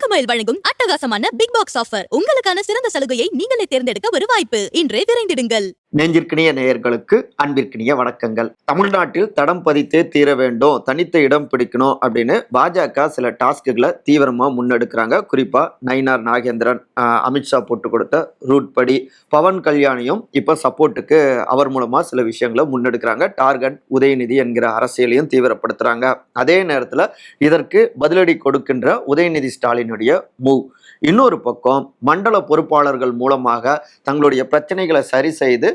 தங்கமயில் வழங்கும் அட்டகாசமான big box offer. உங்களுக்கான சிறந்த சலுகையை நீங்களே தேர்ந்தெடுக்க ஒரு வாய்ப்பு. இன்றே விரைந்திடுங்கள். நெஞ்சிற்கினிய நேயர்களுக்கு அன்பிற்கினிய வணக்கங்கள். தமிழ்நாட்டில் தடம் பதித்தே தீர வேண்டும் தனித்த இடம் பிடிக்கணும் அப்படின்னு பாஜக சில டாஸ்க்குகளை தீவிரமா முன்னெடுக்கிறாங்க. குறிப்பா நயினார் நாகேந்திரன் அமித்ஷா போட்டு கொடுத்த ரூட் படி. பவன் கல்யாணியும் இப்ப சப்போர்ட்டுக்கு அவர் மூலமா சில விஷயங்களை முன்னெடுக்கிறாங்க. டார்கெட் உதயநிதி என்கிற அரசியலையும் தீவிரப்படுத்துறாங்க. அதே நேரத்துல இதற்கு பதிலடி கொடுக்கின்ற உதயநிதி ஸ்டாலினுடைய மூவ் இன்னொரு பக்கம் மண்டல பொறுப்பாளர்கள் மூலமாக தங்களுடைய பிரச்சனைகளை சரி செய்து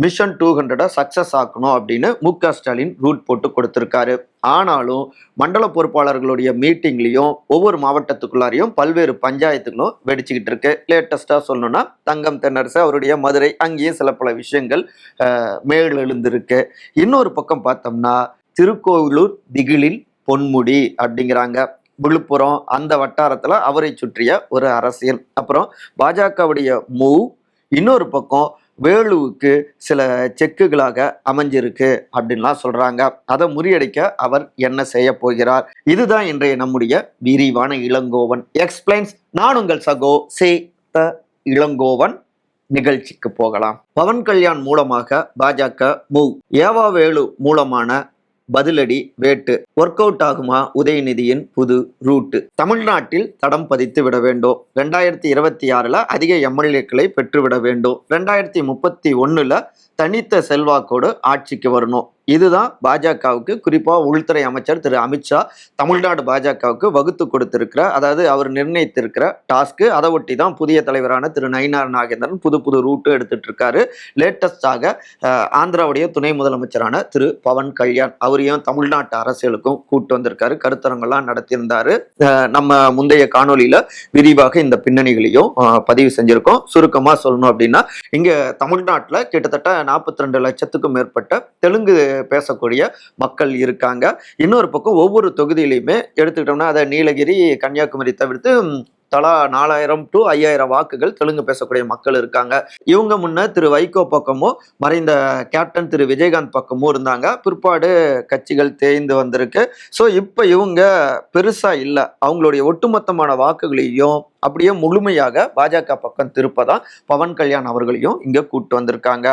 மிஷன் டூ ஹண்ட்ரடை சக்ஸஸ் ஆக்கணும் அப்படின்னு மு க ஸ்டாலின் ரூட் போட்டு கொடுத்துருக்காரு. ஆனாலும் மண்டல பொறுப்பாளர்களுடைய மீட்டிங்லேயும் ஒவ்வொரு மாவட்டத்துக்குள்ளாரையும் பல்வேறு பஞ்சாயத்துகளும் வெடிச்சுக்கிட்டு இருக்கு. லேட்டஸ்ட்டாக சொல்லணும்னா தங்கம் தென்னரசு அவருடைய மதுரை அங்கேயும் சில பல விஷயங்கள் மேல் எழுந்திருக்கு. இன்னொரு பக்கம் பார்த்தோம்னா திருக்கோவிலூர் திகிலில் பொன்முடி அப்படிங்கிறாங்க. விழுப்புரம் அந்த வட்டாரத்தில் அவரை சுற்றிய ஒரு அரசியல். அப்புறம் பாஜகவுடைய மூவ் இன்னொரு பக்கம் வேலுவுக்கு சில செக்குகளாக அமைஞ்சிருக்கு அப்படின்லாம் சொல்றாங்க. அதை முறியடிக்க அவர் என்ன செய்ய போகிறார்? இதுதான் இன்றைய நம்முடைய விரிவான இளங்கோவன். எக்ஸ்பிளைன்ஸ் நான் உங்கள் சகோ சே த இளங்கோவன் நிகழ்ச்சிக்கு போகலாம். பவன் கல்யாண் மூலமாக பாஜக மூவ் ஏவா வேலு மூலமான பதிலடி வேட்டு. ஒர்க் அவுட் ஆகுமா? உதயநிதியின் புது ரூட்டு தமிழ்நாட்டில் தடம் பதித்து விட வேண்டும். ரெண்டாயிரத்தி இருபத்தி ஆறுல அதிக எம்எல்ஏக்களை பெற்றுவிட வேண்டும். ரெண்டாயிரத்தி முப்பத்தி ஒண்ணுல தனித்த செல்வாக்கோடு ஆட்சிக்கு வரணும். இதுதான் பாஜகவுக்கு குறிப்பாக உள்துறை அமைச்சர் திரு அமித்ஷா தமிழ்நாடு பாஜகவுக்கு வகுத்து கொடுத்திருக்கிற அதாவது அவர் நிர்ணயித்திருக்கிற டாஸ்க்கு அதை ஒட்டி தான் புதிய தலைவரான திரு நயினார் நாகேந்திரன் புது புது ரூட்டு எடுத்துட்டு இருக்காரு. லேட்டஸ்டாக ஆந்திராவுடைய துணை முதலமைச்சரான திரு பவன் கல்யாண் அவரையும் தமிழ்நாட்டு அரசியலுக்கும் கூட்டு வந்திருக்காரு. கருத்தரங்கெல்லாம் நடத்தியிருந்தாரு. நம்ம முந்தைய காணொளியில விரிவாக இந்த பின்னணிகளையும் பதிவு செஞ்சிருக்கோம். சுருக்கமாக சொல்லணும் அப்படின்னா இங்க தமிழ்நாட்டில் கிட்டத்தட்ட நாற்பத்தி ரெண்டு லட்சத்துக்கும் மேற்பட்ட தெலுங்கு பேசக்கூடிய மக்கள் இருக்காங்க. இன்னொரு பக்கம் ஒவ்வொரு தொகுதியிலையுமே எடுத்துக்கிட்டோம்னா அதை நீலகிரி கன்னியாகுமரி தவிர்த்து தலா நாலாயிரம் டு ஐயாயிரம் வாக்குகள் தெலுங்கு பேசக்கூடிய மக்கள் இருக்காங்க. இவங்க முன்ன திரு வைகோ பக்கமும் மறைந்த கேப்டன் திரு விஜயகாந்த் பக்கமும் இருந்தாங்க. பிற்பாடு கட்சிகள் தேய்ந்து வந்திருக்கு. ஸோ இப்போ இவங்க பெருசாக இல்லை. அவங்களுடைய ஒட்டுமொத்தமான வாக்குகளையும் அப்படியே முழுமையாக பாஜக பக்கம் திருப்பதான் பவன் கல்யாண் அவர்களையும் இங்கே கூப்பிட்டு வந்திருக்காங்க.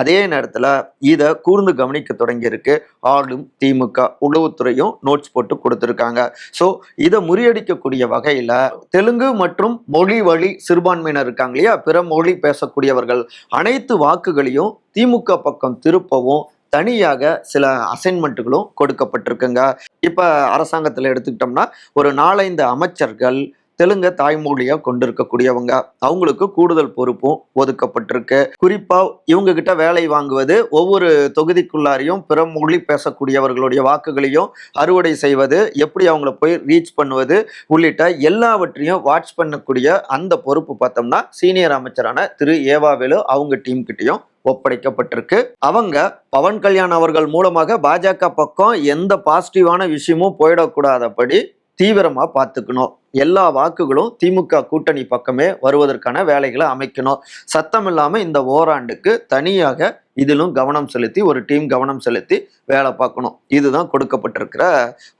அதே நேரத்தில் இதை கூர்ந்து கவனிக்க தொடங்கியிருக்கு. ஆளும் திமுக உளவுத்துறையும் நோட்ஸ் போட்டு கொடுத்துருக்காங்க. ஸோ இதை முறியடிக்கக்கூடிய வகையில் தெலுங்கு மற்றும் மொழி வழி சிறுபான்மையினர் இருக்காங்க இல்லையா? பிற மொழி பேசக்கூடியவர்கள் அனைத்து வாக்குகளையும் திமுக பக்கம் திருப்பவும் தனியாக சில அசைன்மெண்ட்டுகளும் கொடுக்கப்பட்டிருக்குங்க. இப்போ அரசாங்கத்தில் எடுத்துக்கிட்டோம்னா ஒரு நாலைந்து அமைச்சர்கள் தெலுங்க தாய்மொழியா கொண்டிருக்கக்கூடியவங்க. அவங்களுக்கு கூடுதல் பொறுப்பும் ஒதுக்கப்பட்டிருக்கு. குறிப்பா இவங்க கிட்ட வேலை வாங்குவது ஒவ்வொரு தொகுதிக்குள்ளாரையும் பிற மொழி பேசக்கூடியவர்களுடைய வாக்குகளையும் அறுவடை செய்வது எப்படி அவங்கள போய் ரீச் பண்ணுவது உள்ளிட்ட எல்லாவற்றையும் வாட்ச் பண்ணக்கூடிய அந்த பொறுப்பு பார்த்தோம்னா சீனியர் அமைச்சரான திரு ஏவாவேலு அவங்க டீம் கிட்டையும் ஒப்படைக்கப்பட்டிருக்கு. அவங்க பவன் கல்யாண் அவர்கள் மூலமாக பாஜக பக்கம் எந்த பாசிட்டிவான விஷயமும் போயிடக்கூடாதபடி தீவிரமாக பார்த்துக்கணும். எல்லா வாக்குகளும் திமுக கூட்டணி பக்கமே வருவதற்கான வேலைகளை அமைக்கணும். சத்தம் இல்லாமல் இந்த ஓராண்டுக்கு தனியாக இதிலும் கவனம் செலுத்தி ஒரு டீம் கவனம் செலுத்தி வேலை பார்க்கணும். இதுதான் கொடுக்கப்பட்டிருக்கிற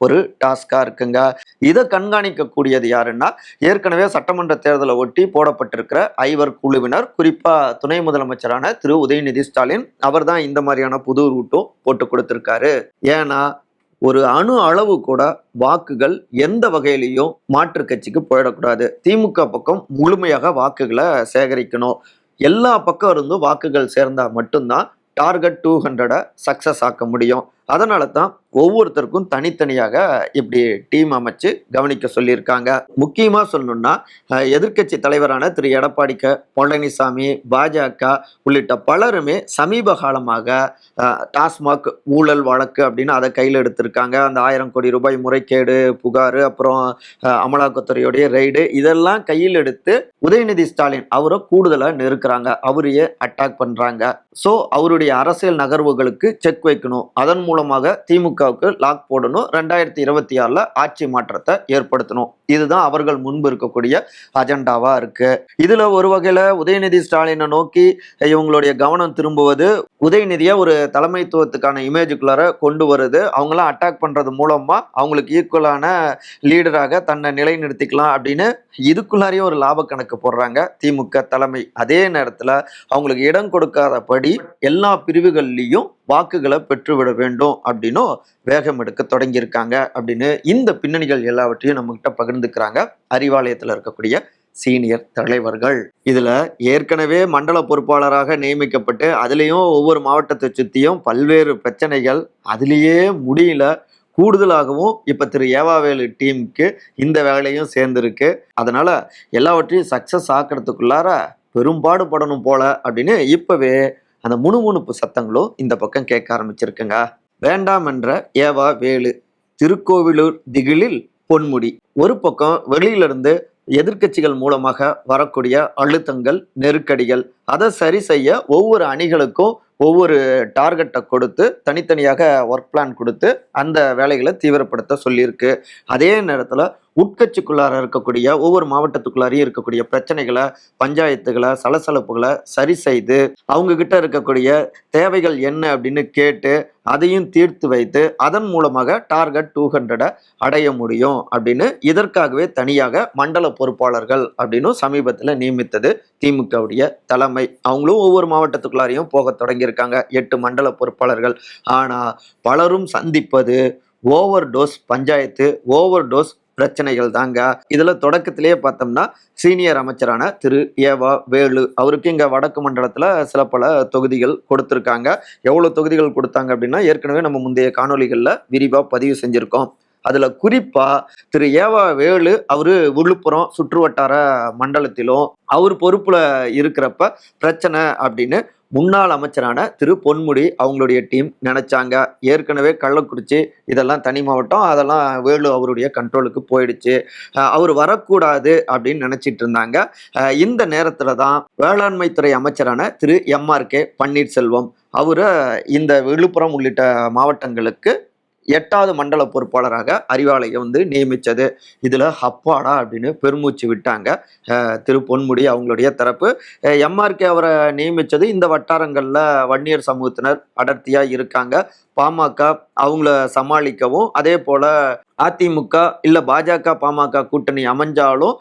ஒரு டாஸ்காக இருக்குங்க. இதை கண்காணிக்கக்கூடியது யாருன்னா ஏற்கனவே சட்டமன்ற தேர்தலை ஒட்டி போடப்பட்டிருக்கிற ஐவர் குழுவினர். குறிப்பாக துணை முதலமைச்சரான திரு. உதயநிதி ஸ்டாலின் அவர் தான் இந்த மாதிரியான புது ரூட்டும் போட்டு கொடுத்துருக்காரு. ஏன்னா ஒரு அணு அளவு கூட வாக்குகள் எந்த வகையிலையும் மாற்று கட்சிக்கு போயிடக்கூடாது. திமுக பக்கம் முழுமையாக வாக்குகளை சேகரிக்கணும். எல்லா பக்கம் இருந்தும் வாக்குகள் சேர்ந்தால் மட்டும்தான் டார்கெட் டூ ஹண்ட்ரடை சக்ஸஸ் ஆக்க முடியும். அதனால தான் ஒவ்வொருத்தருக்கும் தனித்தனியாக இப்படி டீம் அமைச்சு கவனிக்க சொல்லியிருக்காங்க. முக்கியமாக சொல்லணும்னா எதிர்கட்சி எதிர்க்கட்சி தலைவரான திரு. எடப்பாடி க பழனிசாமி பாஜக உள்ளிட்ட பலருமே சமீப காலமாக டாஸ்மாக் ஊழல் வழக்கு அப்படின்னு அதை கையில் எடுத்திருக்காங்க. அந்த ஆயிரம் கோடி ரூபாய் முறைகேடு புகார் அப்புறம் அமலாக்கத்துறையுடைய ரெய்டு இதெல்லாம் கையில் எடுத்து உதயநிதி ஸ்டாலின் அவரை கூடுதலாக நெருக்கிறாங்க. அவரையே அட்டாக் பண்ணுறாங்க ஸோ அவருடைய அரசியல் நகர்வுகளுக்கு செக் வைக்கணும். அதன் மூலம் மூலமாக திமுகவுக்கு லாக் போடணும். ரெண்டாயிரத்தி இருபத்தி ஆறில் ஆட்சி மாற்றத்தை ஏற்படுத்தணும். இதுதான் அவர்கள் முன்பு இருக்கக்கூடிய அஜெண்டாவாக இருக்கு. இதில் ஒரு வகையில் உதயநிதி ஸ்டாலினை நோக்கி இவங்களுடைய கவனம் திரும்புவது உதயநிதியை ஒரு தலைமைத்துவத்துக்கான இமேஜுக்குள்ளார கொண்டு வருது அவங்களாம் அட்டாக் பண்ணுறது மூலமாக அவங்களுக்கு ஈக்குவலான லீடராக தன்னை நிலைநிறுத்திக்கலாம் அப்படின்னு இதுக்குள்ளாரையும் ஒரு லாப கணக்கு போடுறாங்க திமுக தலைமை. அதே நேரத்தில் அவங்களுக்கு இடம் கொடுக்காதபடி எல்லா பிரிவுகள்லையும் வாக்குகளை பெற்றுவிட வேண்டும் அப்படின்னும் வேகம் எடுக்க தொடங்கியிருக்காங்க அப்படின்னு இந்த பின்னணிகள் எல்லாவற்றையும் நம்மகிட்ட பகிர்ந்துக்கிறாங்க. அறிவாலயத்தில் இருக்கக்கூடிய சீனியர் தலைவர்கள். இதுல ஏற்கனவே மண்டல பொறுப்பாளராக நியமிக்கப்பட்டு அதுலேயும் ஒவ்வொரு மாவட்டத்தை சுற்றியும் பல்வேறு பிரச்சனைகள் அதுலேயே முடியல. கூடுதலாகவும் இப்போ திரு ஏவாவேலு டீமுக்கு இந்த வேலையும் சேர்ந்துருக்கு. அதனால எல்லாவற்றையும் சக்ஸஸ் ஆக்கிறதுக்குள்ளார பெரும்பாடு படணும் போல அப்படின்னு இப்பவே அந்த முணுமுணுப்பு சத்தங்களும் இந்த பக்கம் கேட்க ஆரம்பிச்சிருக்குங்க. வேண்டாம் என்ற ஏவா வேலு திருக்கோவிலூர் திகிலில் பொன்முடி. ஒரு பக்கம் வெளியிலிருந்து எதிர்க்கட்சிகள் மூலமாக வரக்கூடிய அழுத்தங்கள் நெருக்கடிகள் அதை சரி செய்ய ஒவ்வொரு அணிகளுக்கும் ஒவ்வொரு டார்கெட்டை கொடுத்து தனித்தனியாக ஒர்க் பிளான் கொடுத்து அந்த வேலைகளை தீவிரப்படுத்த சொல்லியிருக்கு. அதே நேரத்தில் உட்கட்சிக்குள்ளார இருக்கக்கூடிய ஒவ்வொரு மாவட்டத்துக்குள்ளாரையும் இருக்கக்கூடிய பிரச்சனைகளை பஞ்சாயத்துகளை சலசலப்புகளை சரி செய்து அவங்க கிட்ட இருக்கக்கூடிய தேவைகள் என்ன அப்படின்னு கேட்டு அதையும் தீர்த்து வைத்து அதன் மூலமாக டார்கெட் டூ ஹண்ட்ரடை அடைய முடியும் அப்படின்னு இதற்காகவே தனியாக மண்டல பொறுப்பாளர்கள் அப்படின்னு சமீபத்தில் நியமித்தது திமுகவுடைய தலைமை. அவங்களும் ஒவ்வொரு மாவட்டத்துக்குள்ளாரையும் போக தொடங்கியிருக்காங்க. எட்டு மண்டல பொறுப்பாளர்கள். ஆனால் பலரும் சந்திப்பது over dose panchayat over dose பிரச்சனைகள் தாங்க. இதில் தொடக்கத்திலேயே பார்த்தோம்னா சீனியர் அமைச்சரான திரு ஏவா வேலு அவருக்கு இங்கே வடக்கு மண்டலத்தில் சில பல தொகுதிகள் கொடுத்துருக்காங்க. எவ்வளோ தொகுதிகள் கொடுத்தாங்க அப்படின்னா ஏற்கனவே நம்ம முந்தைய காணொலிகளில் விரிவாக பதிவு செஞ்சுருக்கோம். அதில் குறிப்பாக திரு ஏவா வேலு அவர் விழுப்புரம் சுற்றுவட்டார மண்டலத்திலும் அவர் பொறுப்பில் இருக்கிறப்ப பிரச்சனை அப்படின்னு முன்னாள் அமைச்சரான திரு பொன்முடி அவங்களுடைய டீம் நினைச்சாங்க. ஏற்கனவே கள்ளக்குறிச்சி இதெல்லாம் தனி மாவட்டம் அதெல்லாம் வேலு அவருடைய கண்ட்ரோலுக்கு போயிடுச்சு. அவர் வரக்கூடாது அப்படின்னு நினைச்சிட்டு இருந்தாங்க. இந்த நேரத்துல தான் வேளாண்மை துறை அமைச்சரான திரு எம்ஆர் கே பன்னீர்செல்வம் அவரை இந்த விழுப்புரம் உள்ளிட்ட மாவட்டங்களுக்கு எட்டாவது மண்டல பொறுப்பாளராக அறிவாலயம் வந்து நியமிச்சது. இதுல ஹப்பாடா அப்படின்னு பெருமூச்சு விட்டாங்க. அஹ் திரு பொன்முடி அவங்களுடைய தரப்பு. எம்ஆர்கே அவரை நியமிச்சது இந்த வட்டாரங்கள்ல வன்னியர் சமூகத்தினர் அடர்த்தியா இருக்காங்க. பாமக அவங்கள சமாளிக்கவும் அதே போல அதிமுக இல்ல பாஜக பாமக கூட்டணி அமைஞ்சாலும்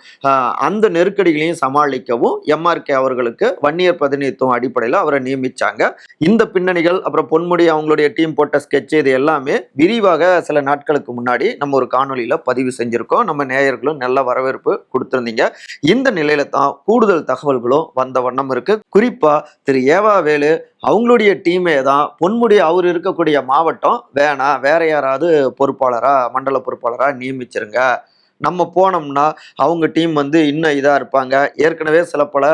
அந்த நெருக்கடிகளையும் சமாளிக்கவும் எம்ஆர்கே அவர்களுக்கு வன்னியர் பிரதிநிதித்துவம் அடிப்படையில் அவரை நியமிச்சாங்க. இந்த பின்னணிகள் அப்புறம் பொன்முடி அவங்களுடைய டீம் போட்ட ஸ்கெட்ச் இது எல்லாமே விரிவாக சில நாட்களுக்கு முன்னாடி நம்ம ஒரு காணொளியில பதிவு செஞ்சிருக்கோம். நம்ம நேயர்களும் நல்ல வரவேற்பு கொடுத்திருந்தீங்க. இந்த நிலையில தான் கூடுதல் தகவல்களும் வந்த வண்ணம் இருக்கு. குறிப்பா திரு ஏவா வேலு அவங்களுடைய டீமே தான். பொன்முடி அவர் இருக்கக்கூடிய மாவட்டம். வேணாம் வேற யாராவது பொறுப்பாளரா மண்டல பொறுப்பாளரா நியமிச்சிருங்க. நம்ம போனோம்னா அவங்க டீம் வந்து இன்னும் இதாக இருப்பாங்க. ஏற்கனவே சில பல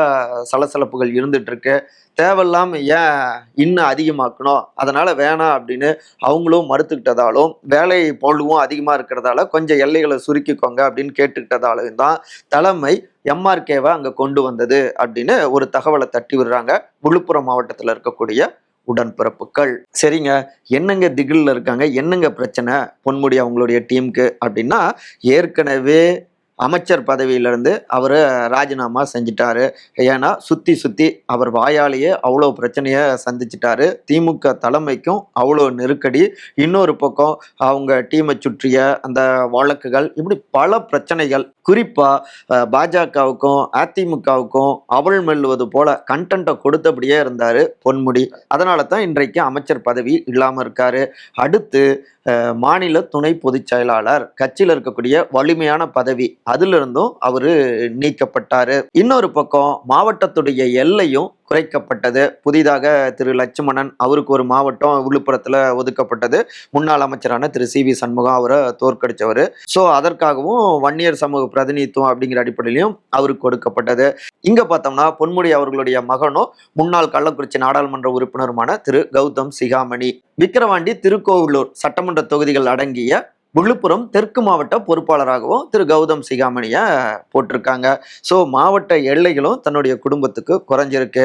சலசலப்புகள் இருந்துட்டு தேவையில்லாமல் தேவையில்லாம ஏன் இன்னும் அதிகமாக்கணும்? அதனால வேணாம் அப்படின்னு அவங்களும் மறுத்துக்கிட்டதாலும் வேலை பொழுவும் அதிகமாக இருக்கிறதால கொஞ்சம் எல்லைகளை சுருக்கிக்கோங்க அப்படின்னு கேட்டுக்கிட்டதாலும் தான் தலைமை எம்ஆர்கேவை அங்கே கொண்டு வந்தது அப்படின்னு ஒரு தகவலை தட்டி விடுறாங்க விழுப்புரம் மாவட்டத்தில் இருக்கக்கூடிய உடன்பிறப்புகள். சரிங்க. என்னங்க திகில்ல இருக்காங்க? என்னங்க பிரச்சனை? பொன்முடி அவங்களுடைய டீமுக்கு அப்படின்னா ஏற்கனவே அமைச்சர் பதவியிலிருந்து அவர் ராஜினாமா செஞ்சிட்டாரு. ஏன்னா சுற்றி சுற்றி அவர் வாயாலேயே அவ்வளோ பிரச்சனையை சந்திச்சிட்டாரு. திமுக தலைமைக்கும் அவ்வளோ நெருக்கடி. இன்னொரு பக்கம் அவங்க டீமை சுற்றிய அந்த வழக்குகள் இப்படி பல பிரச்சனைகள். குறிப்பாக பாஜகவுக்கும் அதிமுகவுக்கும் அவள் மெல்லுவது போல கண்டென்ட்டை கொடுத்தபடியே இருந்தார் பொன்முடி. அதனால தான் இன்றைக்கு அமைச்சர் பதவி இல்லாமல் இருக்கார். அடுத்து மாநில துணை பொதுச் செயலாளர் கட்சியில் இருக்கக்கூடிய வலிமையான பதவி அதிலிருந்தும் அவர் அவரு நீக்கப்பட்டாரு. இன்னொரு பக்கம் மாவட்டத்துடைய எல்லையும் குறைக்கப்பட்டது. புதிதாக திரு லட்சுமணன் அவருக்கு ஒரு மாவட்டம் விழுப்புரத்துல ஒதுக்கப்பட்டது. முன்னாள் அமைச்சரான திரு சி வி சண்முகம் அவரை தோற்கடிச்சவர். ஸோ அதற்காகவும் வன்னியர் சமூக பிரதிநிதித்துவம் அப்படிங்கிற அடிப்படையிலையும் அவருக்கு கொடுக்கப்பட்டது. இங்க பார்த்தோம்னா பொன்முடி அவர்களுடைய மகனும் முன்னாள் கள்ளக்குறிச்சி நாடாளுமன்ற உறுப்பினருமான திரு கௌதம் சிகாமணி. விக்கிரவாண்டி திருக்கோவிலூர் சட்டமன்ற தொகுதிகள் அடங்கிய விழுப்புரம் தெற்கு மாவட்ட பொறுப்பாளராகவும் திரு கௌதம் சிகாமணியை போட்டிருக்காங்க. ஸோ மாவட்ட எல்லைகளும் தன்னுடைய குடும்பத்துக்கு குறைஞ்சிருக்கு.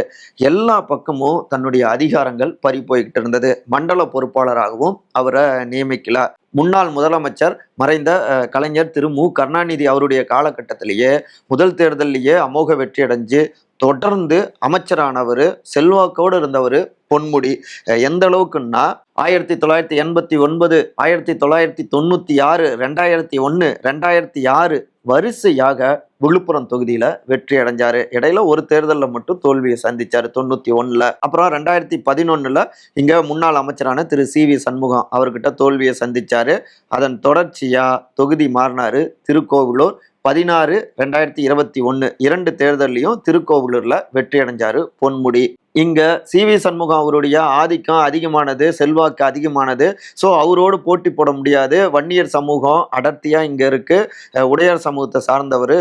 எல்லா பக்கமும் தன்னுடைய அதிகாரங்கள் பறி போய்கிட்டு இருந்தது. மண்டல பொறுப்பாளராகவும் அவரை நியமிக்கல. முன்னாள் முதலமைச்சர் மறைந்த கலைஞர் திரு மு. கருணாநிதி அவருடைய காலகட்டத்திலேயே முதல் தேர்தலிலேயே அமோக வெற்றி அடைஞ்சு தொடர்ந்து அமைச்சரானவர் செல்வாக்கோடு இருந்தவர் பொன்முடி. எந்த அளவுக்குன்னா ஆயிரத்தி தொள்ளாயிரத்தி எண்பத்தி ஒன்பது ஆயிரத்தி தொள்ளாயிரத்தி தொண்ணூற்றி ஆறு ரெண்டாயிரத்தி ஒன்று ரெண்டாயிரத்தி ஆறு வரிசையாக விழுப்புரம் தொகுதியில வெற்றி அடைஞ்சாரு. இடையில ஒரு தேர்தலில் மட்டும் தோல்வியை சந்திச்சாரு தொண்ணூத்தி ஒண்ணுல. அப்புறம் ரெண்டாயிரத்தி பதினொன்னுல இங்க முன்னாள் அமைச்சரான திரு. சி. வி. சண்முகம் அவர்கிட்ட தோல்வியை சந்திச்சாரு. அதன் தொடர்ச்சியா தொகுதி மாறினாரு திருக்கோவிலூர். பதினாறு ரெண்டாயிரத்தி இருபத்தி ஒன்று இரண்டு தேர்தல்லையும் திருக்கோவிலூரில் வெற்றி அடைஞ்சாரு பொன்முடி. இங்க சி வி சண்முகம் அவருடைய ஆதிக்கம் அதிகமானது செல்வாக்கு அதிகமானது. ஸோ அவரோடு போட்டி போட முடியாது. வன்னியர் சமூகம் அடர்த்தியா இங்க இருக்கு. உடையார் சமூகத்தை சார்ந்தவர்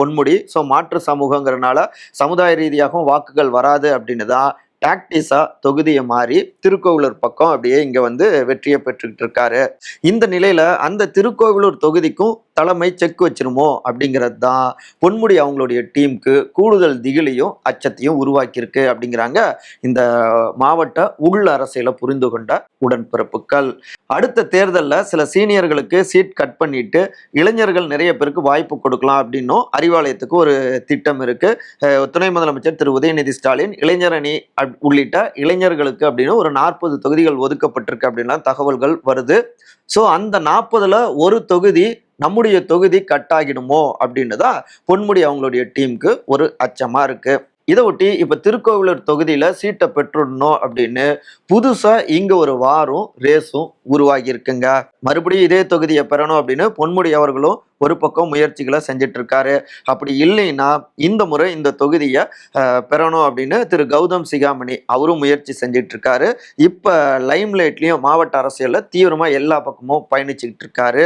பொன்முடி. ஸோ மாற்று சமூகங்கிறனால சமுதாய ரீதியாகவும் வாக்குகள் வராது அப்படின்னு தான் டாக்டிஸா தொகுதியை மாறி திருக்கோவிலூர் பக்கம் அப்படியே இங்க வந்து வெற்றியை பெற்றுக்கிட்டு இருக்காரு. இந்த நிலையில அந்த திருக்கோவிலூர் தொகுதிக்கும் தலைமை செக் வச்சிருமோ அப்படிங்கிறது தான் பொன்முடி அவங்களுடைய டீமுக்கு கூடுதல் திகிலையும் அச்சத்தையும் உருவாக்கியிருக்கு அப்படிங்கிறாங்க இந்த மாவட்ட உள் அரசியலை புரிந்து கொண்ட உடன்பிறப்புகள். அடுத்த தேர்தலில் சில சீனியர்களுக்கு சீட் கட் பண்ணிட்டு இளைஞர்கள் நிறைய பேருக்கு வாய்ப்பு கொடுக்கலாம் அப்படின்னும் அறிவாலயத்துக்கு ஒரு திட்டம் இருக்கு. துணை முதலமைச்சர் திரு. உதயநிதி ஸ்டாலின் இளைஞரணி அப்- உள்ளிட்ட இளைஞர்களுக்கு அப்படின்னு ஒரு நாற்பது தொகுதிகள் ஒதுக்கப்பட்டிருக்கு அப்படின்லாம் தகவல்கள் வருது. ஸோ அந்த நாற்பதுல ஒரு தொகுதி நம்முடைய தொகுதி கட் ஆகிடுமோ அப்படின்னு தான் பொன்முடி அவங்களுடைய டீமுக்கு ஒரு அச்சமாக இருக்கு. இதை ஒட்டி இப்போ திருக்கோவிலூர் தொகுதியில் சீட்டை பெற்றுடணும் அப்படின்னு புதுசாக இங்கே ஒரு வாரும் ரேஸும் உருவாகி இருக்குங்க மறுபடியும் இதே தொகுதியை பெறணும் அப்படின்னு பொன்முடி அவர்களும் ஒரு பக்கம் முயற்சிகளை செஞ்சுட்டு இருக்காரு அப்படி இல்லைன்னா இந்த முறை இந்த தொகுதியை பெறணும் அப்படின்னு திரு கௌதம் சிகாமணி அவரும் முயற்சி செஞ்சுட்டு இருக்காரு இப்போ லைம் மாவட்ட அரசியலில் தீவிரமாக எல்லா பக்கமும் பயணிச்சுக்கிட்டு இருக்காரு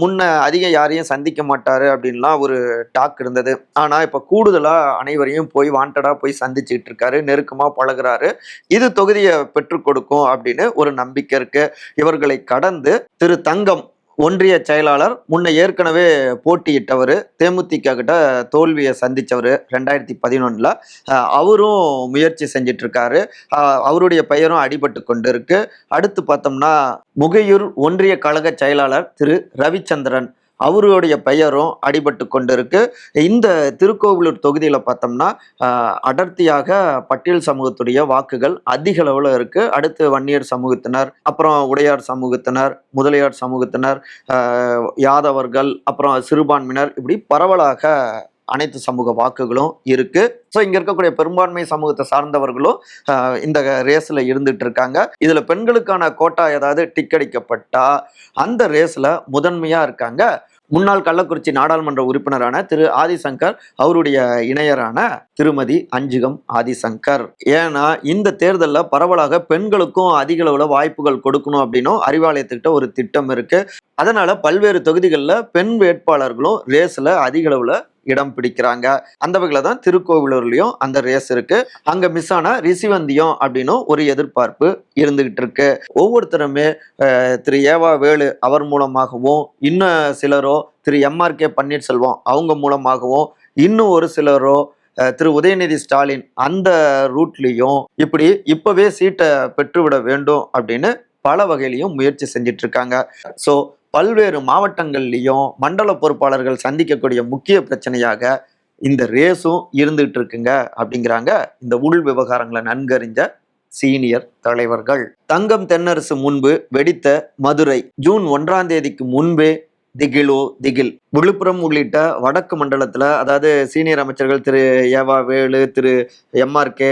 முன்ன அதிகம் யாரையும் சந்திக்க மாட்டாரு அப்படின்லாம் ஒரு டாக் இருந்தது. ஆனால் இப்போ கூடுதலாக அனைவரையும் போய் வாண்டடாக போய் சந்திச்சுக்கிட்டு இருக்காரு நெருக்கமாக பழகுறாரு. இது தொகுதியை பெற்றுக் கொடுக்கும் அப்படின்னு ஒரு நம்பிக்கை இருக்கு. இவர்களை கடந்து திரு தங்கம் ஒன்றிய செயலாளர் முன்ன ஏற்கனவே போட்டியிட்டவர் தேமுதிக கிட்ட தோல்வியை சந்தித்தவர் ரெண்டாயிரத்தி பதினொன்றில் அவரும் முயற்சி செஞ்சிட்ருக்காரு. அவருடைய பெயரும் அடிபட்டு கொண்டு இருக்கு அடுத்து பார்த்தோம்னா முகையூர் ஒன்றிய கழக செயலாளர் திரு. ரவிச்சந்திரன். அவருடைய பெயரும் அடிபட்டு கொண்டிருக்கு. இந்த திருக்கோவிலூர் தொகுதியில் பார்த்தோம்னா அடர்த்தியாக பட்டியல் சமூகத்துடைய வாக்குகள் அதிக அளவில் இருக்கு. அடுத்து வன்னியர் சமூகத்தினர் அப்புறம் உடையார் சமூகத்தினர் முதலியார் சமூகத்தினர் யாதவர்கள் அப்புறம் சிறுபான்மையினர் இப்படி பரவலாக அனைத்து சமூக வாக்குகளும் இருக்கு. ஸோ இங்க இருக்கக்கூடிய பெரும்பான்மை சமூகத்தை சார்ந்தவர்களும் இந்த ரேஸ்ல இருந்துட்டு இருக்காங்க. இதுல பெண்களுக்கான கோட்டா ஏதாவது டிக்கடிக்கப்பட்டா அந்த ரேஸ்ல முதன்மையா இருக்காங்க. முன்னாள் கள்ளக்குறிச்சி நாடாளுமன்ற உறுப்பினரான திரு ஆதிசங்கர் அவருடைய இணையரான திருமதி அஞ்சுகம் ஆதிசங்கர். ஏன்னா இந்த தேர்தலில் பரவலாக பெண்களுக்கும் அதிக அளவில் வாய்ப்புகள் கொடுக்கணும் அப்படின்னும் அறிவாலயத்துக்கிட்ட ஒரு திட்டம் இருக்கு. அதனால பல்வேறு தொகுதிகளில் பெண் வேட்பாளர்களும் ரேஸில் அதிக அளவில் இடம் பிடிக்கிறாங்க. அந்த வகையில் தான் திருக்கோவிலூர்லயும் அந்த ரேஸ் இருக்கு. அங்க மிஸ் ஆன ரிசிவந்தியம் அப்படின்னும் ஒரு எதிர்பார்ப்பு இருந்துகிட்டு இருக்கு. ஒவ்வொருத்தருமே திரு ஏவா வேலு அவர் மூலமாகவும் இன்னும் சிலரோ திரு எம்ஆர்கே பன்னீர்செல்வம் அவங்க மூலமாகவும் இன்னும் ஒரு சிலரோ திரு உதயநிதி ஸ்டாலின் அந்த ரூட்லேயும் இப்படி இப்போவே சீட்டை பெற்றுவிட வேண்டும் அப்படின்னு பல வகையிலையும் முயற்சி செஞ்சிட்டு இருக்காங்க. ஸோ பல்வேறு மாவட்டங்கள்லையும் மண்டல பொறுப்பாளர்கள் சந்திக்கக்கூடிய முக்கிய பிரச்சனையாக இந்த ரேஸும் இருந்துகிட்டு இருக்குங்க அப்படிங்கிறாங்க இந்த உள் விவகாரங்களை நன்கறிஞ்ச சீனியர் தலைவர்கள். தங்கம் தென்னரசு முன்பு வெடித்த மதுரை ஜூன் ஒன்றாம் தேதிக்கு முன்பே திகிலோ திகில். விழுப்புரம் உள்ளிட்ட வடக்கு மண்டலத்தில் அதாவது சீனியர் அமைச்சர்கள் திரு ஏவா வேலு திரு எம்ஆர்கே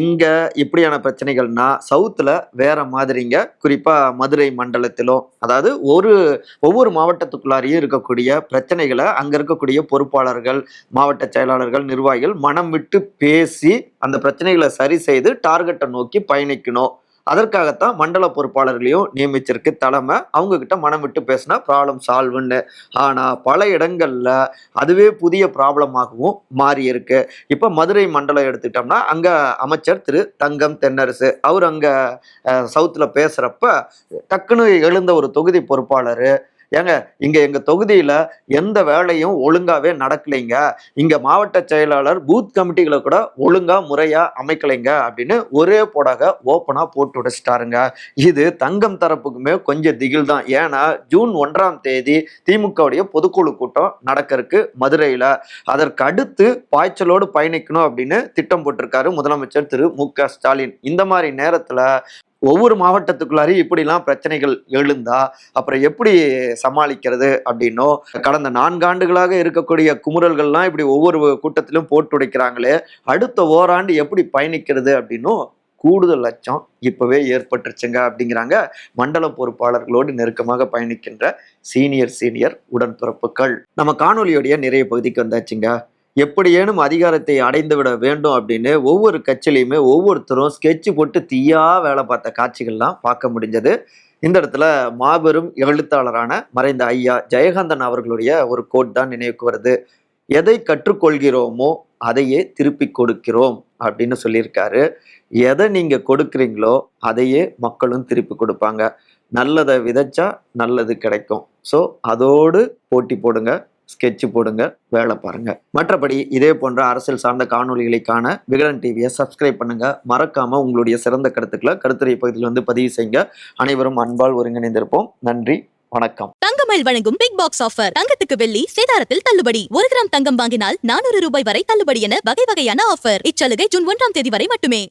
இங்கே இப்படியான பிரச்சனைகள்னா சவுத்தில் வேற மாதிரிங்க. குறிப்பாக மதுரை மண்டலத்திலும் அதாவது ஒரு ஒவ்வொரு மாவட்டத்துக்குள்ளாரையும் இருக்கக்கூடிய பிரச்சனைகளை அங்கே இருக்கக்கூடிய பொறுப்பாளர்கள் மாவட்ட செயலாளர்கள் நிர்வாகிகள் மனம் விட்டு பேசி அந்த பிரச்சனைகளை சரி செய்து டார்கெட்டை நோக்கி பயணிக்கணும். அதற்காகத்தான் மண்டல பொறுப்பாளர்களையும் நியமிச்சிருக்கு தலைமை. அவங்க கிட்ட மனம் விட்டு பேசினா ப்ராப்ளம் சால்வ்னு ஆனால் பல இடங்கள்ல அதுவே புதிய ப்ராப்ளமாகவும் மாறி இருக்கு இப்போ மதுரை மண்டலம் எடுத்துக்கிட்டோம்னா அங்கே அமைச்சர் திரு தங்கம் தென்னரசு. அவர் அங்கே சவுத்தில் பேசுகிறப்ப டக்குன்னு எழுந்த ஒரு தொகுதி பொறுப்பாளர் ஏங்க இங்க எங்க தொகுதியில எந்த வேலையும் ஒழுங்காவே நடக்கலைங்க. இங்க மாவட்ட செயலாளர் பூத் கமிட்டிகளை கூட ஒழுங்கா முறையா அமைக்கலைங்க அப்படின்னு ஒரே போடாக ஓப்பனா போட்டு உடைச்சிட்டாருங்க. இது தங்கம் தரப்புக்குமே கொஞ்சம் திகில் தான். ஏன்னா ஜூன் ஒன்றாம் தேதி திமுகவுடைய பொதுக்குழு கூட்டம் நடக்கிறதுக்கு மதுரையில. அதற்கு அடுத்து பாய்ச்சலோடு பயணிக்கணும் அப்படின்னு திட்டம் போட்டிருக்காரு முதலமைச்சர் திரு மு க ஸ்டாலின். இந்த மாதிரி நேரத்துல ஒவ்வொரு மாவட்டத்துக்குள்ளாரையும் இப்படிலாம் பிரச்சனைகள் எழுந்தா அப்புறம் எப்படி சமாளிக்கிறது அப்படின்னும் கடந்த நான்காண்டுகளாக இருக்கக்கூடிய குமுறல்கள்லாம் இப்படி ஒவ்வொரு கூட்டத்திலும் போட்டுடைக்கிறாங்களே அடுத்த ஓராண்டு எப்படி பயணிக்கிறது அப்படின்னும் கூடுதல் லட்சம் இப்பவே ஏற்பட்டுருச்சுங்க அப்படிங்கிறாங்க மண்டல பொறுப்பாளர்களோடு நெருக்கமாக பயணிக்கின்ற சீனியர் சீனியர் உடன்பிறப்புகள். நம்ம காணொலியோடைய நிறைய பகுதிக்கு வந்தாச்சுங்க. எப்படியேனும் அதிகாரத்தை அடைந்து விட வேண்டும் அப்படின்னு ஒவ்வொரு கட்சியிலையுமே ஒவ்வொருத்தரும் ஸ்கெட்சு போட்டு தீயா வேலை பார்த்த காட்சிகள்லாம் பார்க்க முடிஞ்சது. இந்த இடத்துல மாபெரும் எழுத்தாளரான மறைந்த ஐயா ஜெயகாந்தன் அவர்களுடைய ஒரு கோட் தான் நினைவுக்கு வருது. எதை கற்றுக்கொள்கிறோமோ அதையே திருப்பி கொடுக்கிறோம் அப்படின்னு சொல்லியிருக்காரு. எதை நீங்க கொடுக்குறீங்களோ அதையே மக்களும் திருப்பி கொடுப்பாங்க. நல்லதை விதைச்சா நல்லது கிடைக்கும். ஸோ அதோடு போட்டி போடுங்க. ஸ்கெட்ச் போடுங்க வேலை பாருங்க. மற்றபடி இதே போன்ற அரசியல் சார்ந்த காணொளிகளை காண விகடன் டிவியை சப்ஸ்கிரைப் பண்ணுங்க. மறக்காம உங்களுடைய சிறந்த கருத்துக்களை கருத்துரை பகுதியில் வந்து பதிவு செய்யுங்க. அனைவரும் அன்பால் ஒருங்கிணைந்திருப்போம். நன்றி வணக்கம். தங்கமயில் வழங்கும் பிக் பாக்ஸ் ஆஃபர் தங்கத்துக்கு வெள்ளி சேதாரத்தில் தள்ளுபடி. ஒரு கிராம் தங்கம் வாங்கினால் நானூறு ரூபாய் வரை தள்ளுபடி என வகை வகையான ஆஃபர் இச்சலுகை ஜூன் ஒன்றாம் தேதி வரை மட்டுமே.